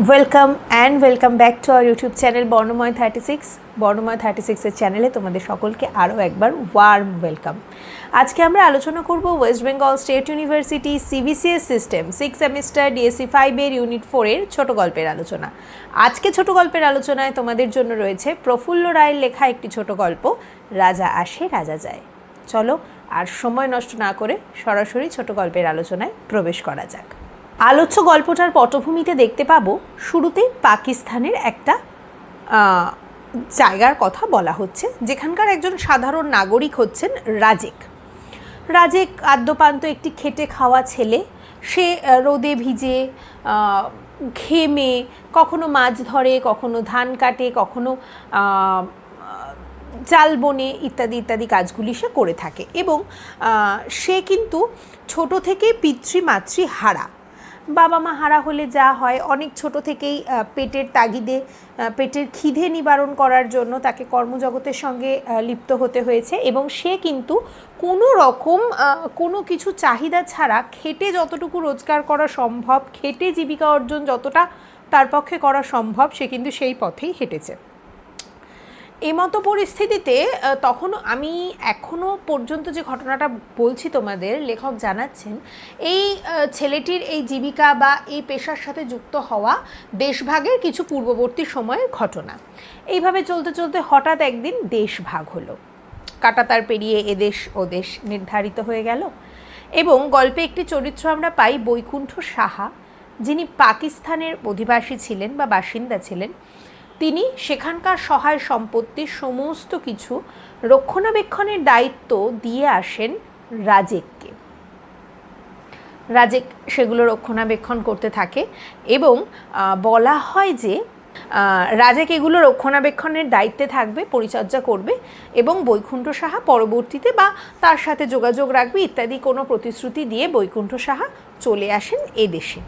Welcome and welcome back to our YouTube channel Barnamoy thirty six Barnamoy thirty সিক্সের চ্যানেলে তোমাদের সকলকে আরও একবার ওয়ার্ম ওয়েলকাম আজকে আমরা আলোচনা করব West Bengal State University CBCS system six semester DSC ফাইভের ইউনিট ফোরের ছোট গল্পের আলোচনা। আজকে ছোট গল্পের আলোচনায় তোমাদের জন্য রয়েছে প্রফুল্ল রায়ের লেখা একটি ছোট গল্প, রাজা আসে, রাজা যায়। চলো আর সময় নষ্ট না করে সরাসরি ছোট গল্পের আলোচনায় প্রবেশ করা যাক। আলোচ্য গল্পটার পটভূমিতে দেখতে পাবো শুরুতেই পাকিস্তানের একটা জায়গার কথা বলা হচ্ছে, যেখানকার একজন সাধারণ নাগরিক হচ্ছেন রাজেক। রাজেক আদ্যপান্ত একটি খেটে খাওয়া ছেলে। সে রোদে ভিজে ঘেমে, কখনো মাছ ধরে, কখনো ধান কাটে, কখনো জাল বনে ইত্যাদি ইত্যাদি কাজগুলি সে করে থাকে। এবং সে কিন্তু ছোট থেকেই পিতৃমাতৃ হারা। বাবা মা হারা হলে যা হয়, অনেক ছোট থেকেই পেটের তাগিদে পেটের খিদে নিবারণ করার জন্য তাকে কর্মজগতের সঙ্গে লিপ্ত হতে হয়েছে এবং সে কিন্তু কোনো রকম কোনো কিছু চাহিদা ছাড়া খেটে যতটুকু রোজগার করা সম্ভব, খেটে জীবিকা অর্জন যতটা তার পক্ষে করা সম্ভব, সে কিন্তু সেই পথেই হেঁটেছে। এমতো পরিস্থিতিতে তখন আমি এখনও পর্যন্ত যে ঘটনাটা বলছি তোমাদের, লেখক জানাচ্ছেন, এই ছেলেটির এই জীবিকা বা এই পেশার সাথে যুক্ত হওয়া দেশভাগের কিছু পূর্ববর্তী সময়ের ঘটনা। এইভাবে চলতে চলতে হঠাৎ একদিন দেশভাগ হলো। কাটাতার পেরিয়ে এদেশ ও দেশ নির্ধারিত হয়ে গেল এবং গল্পে একটি চরিত্র আমরা পাই বৈকুণ্ঠ সাহা, যিনি পাকিস্তানের অধিবাসী ছিলেন বা বাসিন্দা ছিলেন। তিনি সেখানকার সহায় সম্পত্তির সমস্ত কিছু রক্ষণাবেক্ষণের দায়িত্ব দিয়ে আসেন রাজেককে। রাজেক সেগুলো রক্ষণাবেক্ষণ করতে থাকে এবং বলা হয় যে রাজেক এগুলো রক্ষণাবেক্ষণের দায়িত্বে থাকবে, পরিচর্যা করবে এবং বৈকুণ্ঠ সাহা পরবর্তীতে বা তার সাথে যোগাযোগ রাখবে ইত্যাদি কোনো প্রতিশ্রুতি দিয়ে বৈকুণ্ঠ সাহা চলে আসেন এদেশে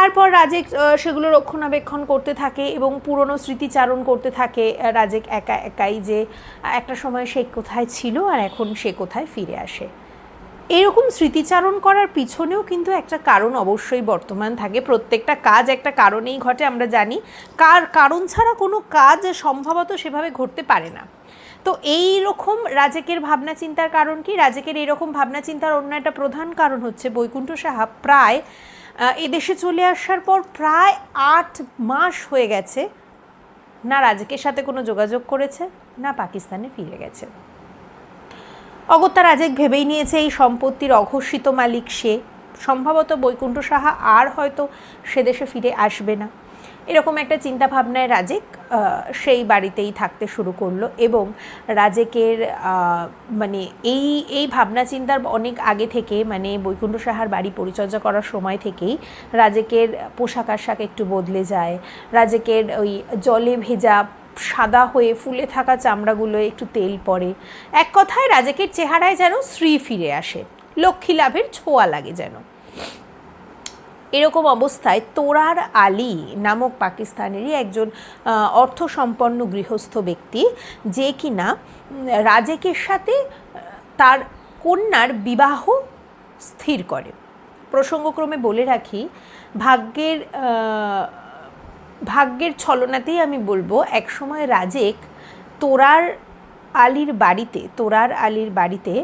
তারপর রাজেক সেগুলো রক্ষণাবেক্ষণ করতে থাকে এবং পুরনো স্মৃতিচারণ করতে থাকে রাজেক একা একাই যে একটা সময় সে কোথায় ছিল আর এখন সে কোথায় ফিরে আসে। এরকম স্মৃতিচারণ করার পিছনেও কিন্তু একটা কারণ অবশ্যই বর্তমান থাকে। প্রত্যেকটা কাজ একটা কারণেই ঘটে, আমরা জানি। কার, কারণ ছাড়া কোনো কাজ সম্ভবত সেভাবে ঘটতে পারে না। তো এই রকম রাজেকের ভাবনা চিন্তার কারণ কি? রাজেকের এরকম ভাবনা চিন্তার অন্য একটা প্রধান কারণ হচ্ছে বৈকুণ্ঠ সাহা। প্রায় এদেশে চলে আসার পর প্রায় আট মাস হয়ে গেছে না রাজেকের সাথে কোনো যোগাযোগ করেছে, না পাকিস্তানে ফিরে গেছে। অগত্যা রাজেক ভেবেই নিয়েছে এই সম্পত্তির অঘোষিত মালিক সে। সম্ভবত বৈকুণ্ঠ সাহা আর হয়তো সে দেশে ফিরে আসবে না। এরকম একটা চিন্তাভাবনায় রাজেক সেই বাড়িতেই থাকতে শুরু করল এবং রাজেকের মানে এই এই ভাবনা চিন্তার অনেক আগে থেকে মানে বৈকুণ্ঠ সাহার বাড়ি পরিচর্যা করার সময় থেকেই রাজেকের পোশাক আশাক একটু বদলে যায়। রাজেকের ওই জলে ভেজা সাদা হয়ে ফুলে থাকা চামড়াগুলো একটু তেল পড়ে। এক কথায় রাজেকের চেহারায় যেন শ্রী ফিরে আসে। লক্ষ্মী লাভের ছোঁয়া লাগে যেন। এরকম অবস্থায় তোরার আলী নামক পাকিস্তানেরই একজন অর্থসম্পন্ন গৃহস্থ ব্যক্তি যে কিনা রাজেকের সাথে তার কন্যার বিবাহ স্থির করে। প্রসঙ্গক্রমে বলে রাখি, ভাগ্যের ভাগ্যের ছলনাতেই আমি বলব, একসময় রাজেক তোরার আলীর বাড়িতে, তোরার আলীর বাড়িতে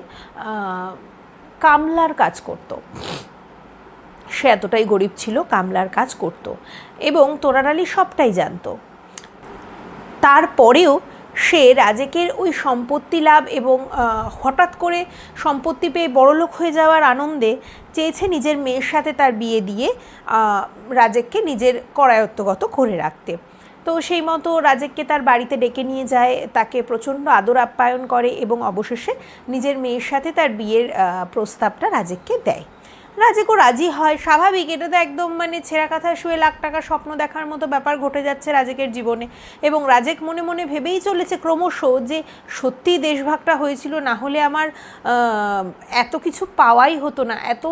কামলার কাজ করতো। সে এতটাই গরিব ছিল কামলার কাজ করত এবং তোরার আলী সবটাই জানতো। তারপরেও সে রাজেকের ওই সম্পত্তি লাভ এবং হঠাৎ করে সম্পত্তি পেয়ে বড়লোক হয়ে যাওয়ার আনন্দে চেয়েছে নিজের মেয়ের সাথে তার বিয়ে দিয়ে রাজেককে নিজের করায়ত্তগত করে রাখতে। তো সেই মতো রাজেককে তার বাড়িতে ডেকে নিয়ে যায়, তাকে প্রচণ্ড আদর আপ্যায়ন করে এবং অবশেষে নিজের মেয়ের সাথে তার বিয়ের প্রস্তাবটা রাজেককে দেয়। রাজেকও রাজি হয়, স্বাভাবিক। এটা তো একদম মানে ছেঁড়া কাঁথায় শুয়ে লাখ টাকার স্বপ্ন দেখার মতো ব্যাপার ঘটে যাচ্ছে রাজেকের জীবনে। এবং রাজেক মনে মনে ভেবেই চলেছে ক্রমশ যে সত্যিই দেশভাগটা হয়েছিল, না হলে আমার এত কিছু পাওয়াই হতো না, এত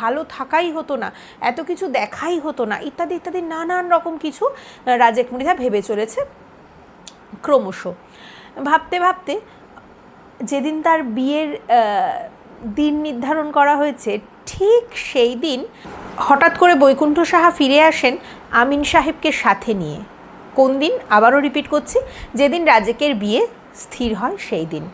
ভালো থাকাই হতো না, এত কিছু দেখাই হতো না, ইত্যাদি ইত্যাদি নানান রকম কিছু রাজেক মৃধা ভেবে চলেছে ক্রমশ। ভাবতে ভাবতে যেদিন তার বিয়ের দিন নির্ধারণ করা হয়েছে ঠিক সেই দিন হঠাৎ করে বৈকুণ্ঠ সাহা ফিরে আসেন আমিন সাহেবকে সাথে নিয়ে। কোন দিন? আবারও রিপিট করছি, যেদিন রাজেকের বিয়ে স্থির হয় সেই দিন।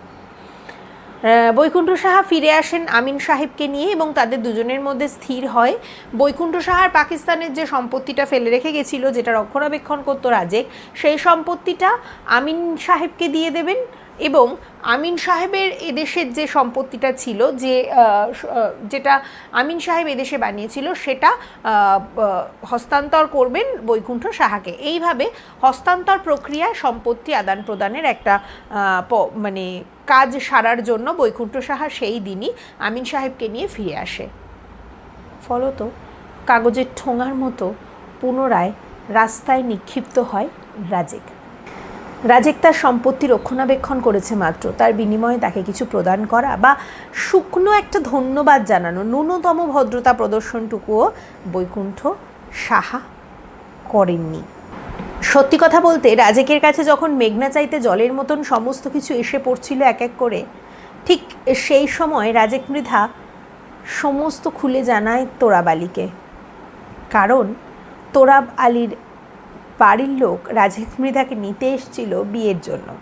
বৈকুণ্ঠ সাহা ফিরে আসেন আমিন সাহেবকে নিয়ে এবং তাদের দুজনের মধ্যে স্থির হয়। বৈকুণ্ঠ সাহার পাকিস্তানের যে সম্পত্তিটা ফেলে রেখে গেছিল যেটা রক্ষণাবেক্ষণ করতো রাজেক, সেই সম্পত্তিটা আমিন সাহেবকে দিয়ে দেবেন। এবং আমিন সাহেবের এদেশের যে সম্পত্তিটা ছিল যে যেটা আমিন সাহেব এদেশে বানিয়েছিল সেটা হস্তান্তর করবেন বৈকুণ্ঠ সাহাকে। এইভাবে হস্তান্তর প্রক্রিয়ায় সম্পত্তি আদান প্রদানের একটা মানে কাজ সারার জন্য বৈকুণ্ঠ সাহা সেই দিনই আমিন সাহেবকে নিয়ে ফিরে আসে। ফলত কাগজের ঠোঙার মতো পুনরায় রাস্তায় নিক্ষিপ্ত হয় রাজেক। রাজেক তার সম্পত্তি রক্ষণাবেক্ষণ করেছে মাত্র। তার বিনিময়ে তাকে কিছু প্রদান করা বা শুকনো একটা ধন্যবাদ জানানো। ন্যূনতম ভদ্রতা প্রদর্শনটুকুও বৈকুণ্ঠ সাহা করেননি। সত্যি কথা বলতে, রাজেকের কাছে যখন মেঘনা চাইতে জলের মতন সমস্ত কিছু এসে পড়ছিল এক এক করে, ঠিক সেই সময় রাজেক মৃধা সমস্ত খুলে জানায় তোরাব আলীকে কারণ তোরাব আলীর বাড়ির লোক রাজেক মৃধাকে নিতে এসেছিল বিয়ের জন্য।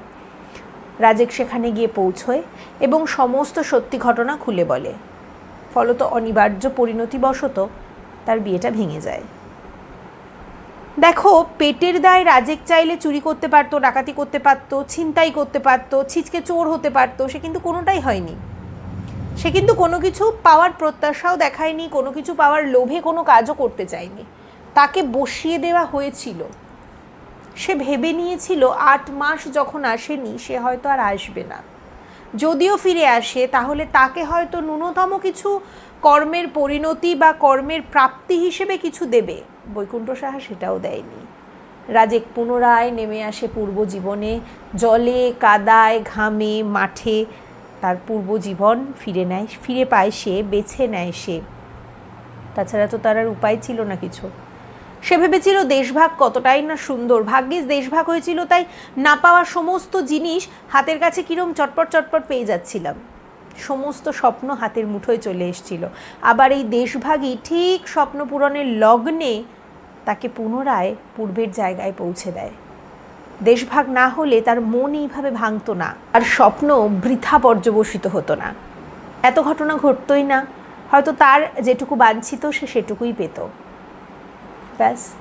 রাজেক সেখানে গিয়ে পৌঁছয় এবং সমস্ত সত্যি ঘটনা খুলে বলে। ফলত অনিবার্য পরিণতিবশত তার বিয়েটা ভেঙে যায়। দেখো, পেটের দায় রাজেক চাইলে চুরি করতে পারতো, ডাকাতি করতে পারতো, ছিনতাই করতে পারতো, ছিচকে চোর হতে পারতো, সে কিন্তু কোনোটাই হয়নি। সে কিন্তু কোনো কিছু পাওয়ার প্রত্যাশাও দেখায়নি, কোনো কিছু পাওয়ার লোভে কোনো কাজও করতে চায়নি। তাকে বসিয়ে দেওয়া হয়েছিল। সে ভেবে নিয়েছিল আট মাস যখন আসেনি, সে হয়তো আর আসবে না। যদিও ফিরে আসে, তাহলে তাকে হয়তো ন্যূনতম কিছু কর্মের পরিণতি বা কর্মের প্রাপ্তি হিসেবে কিছু দেবে। বৈকুণ্ঠ সাহা সেটাও দেয়নি। রাজেক পুনরায় নেমে আসে পূর্ব জীবনে। জলে, কাদায়, ঘামে, মাঠে তার পূর্ব জীবন ফিরে নেয়, ফিরে পায় সে, বেছে নেয় সে। তাছাড়া তো তার আর উপায় ছিল না কিছু। সে ভেবেছিল দেশভাগ কতটাই না সুন্দর। ভাগ্যিস দেশভাগ হয়েছিল তাই না পাওয়া সমস্ত জিনিস হাতের কাছে কিরম চটপট চটপট পেয়ে যাচ্ছিলাম। সমস্ত স্বপ্ন হাতের মুঠোয় চলে এসেছিল। আবার এই দেশভাগই ঠিক স্বপ্ন পূরণের লগ্নে তাকে পুনরায় পূর্বের জায়গায় পৌঁছে দেয়। দেশভাগ না হলে তার মন এইভাবে ভাঙতো না আর স্বপ্ন বৃথা পর্যবসিত হতো না। এত ঘটনা ঘটতোই না। হয়তো তার যেটুকু বাঞ্ছিত সে সেটুকুই পেত। ব্যাস।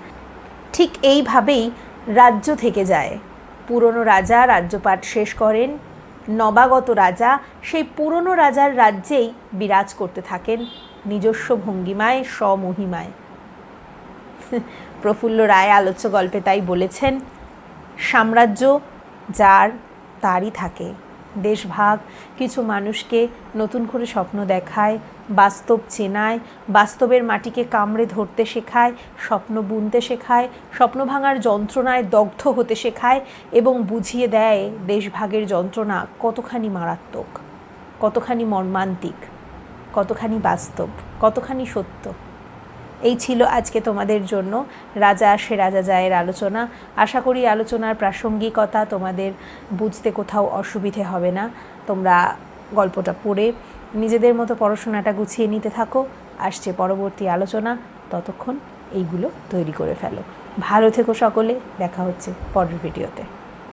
ঠিক এইভাবেই রাজ্য থেকে যায়। পুরনো রাজা রাজ্যপাট শেষ করেন, নবাগত রাজা সেই পুরনো রাজার রাজ্যেই বিরাজ করতে থাকেন, নিজস্ব ভঙ্গিমায়, স্বমহিমায়। প্রফুল্ল রায় আলোচ্য গল্পে তাই বলেছেন, সাম্রাজ্য যার তারই থাকে। দেশভাগ। কিছু মানুষকে নতুন করে স্বপ্ন দেখায়, বাস্তব চেনায়, বাস্তবের মাটিকে কামড়ে ধরতে শেখায়, স্বপ্ন বুনতে শেখায়, স্বপ্ন ভাঙার যন্ত্রণায় দগ্ধ হতে শেখায় এবং বুঝিয়ে দেয় দেশভাগের যন্ত্রণা কতখানি মারাত্মক, কতখানি মর্মান্তিক, কতখানি বাস্তব, কতখানি সত্য। এই ছিল আজকে তোমাদের জন্য রাজা আসে রাজা যায়ের আলোচনা। আশা করি আলোচনার প্রাসঙ্গিকতা তোমাদের বুঝতে কোথাও অসুবিধে হবে না। তোমরা গল্পটা পড়ে নিজেদের মতো পড়াশোনাটা গুছিয়ে নিতে থাকো। আসছে পরবর্তী আলোচনা। ততক্ষণ এইগুলো তৈরি করে ফেলো। ভালো থেকো সকলে। দেখা হচ্ছে পরের ভিডিওতে।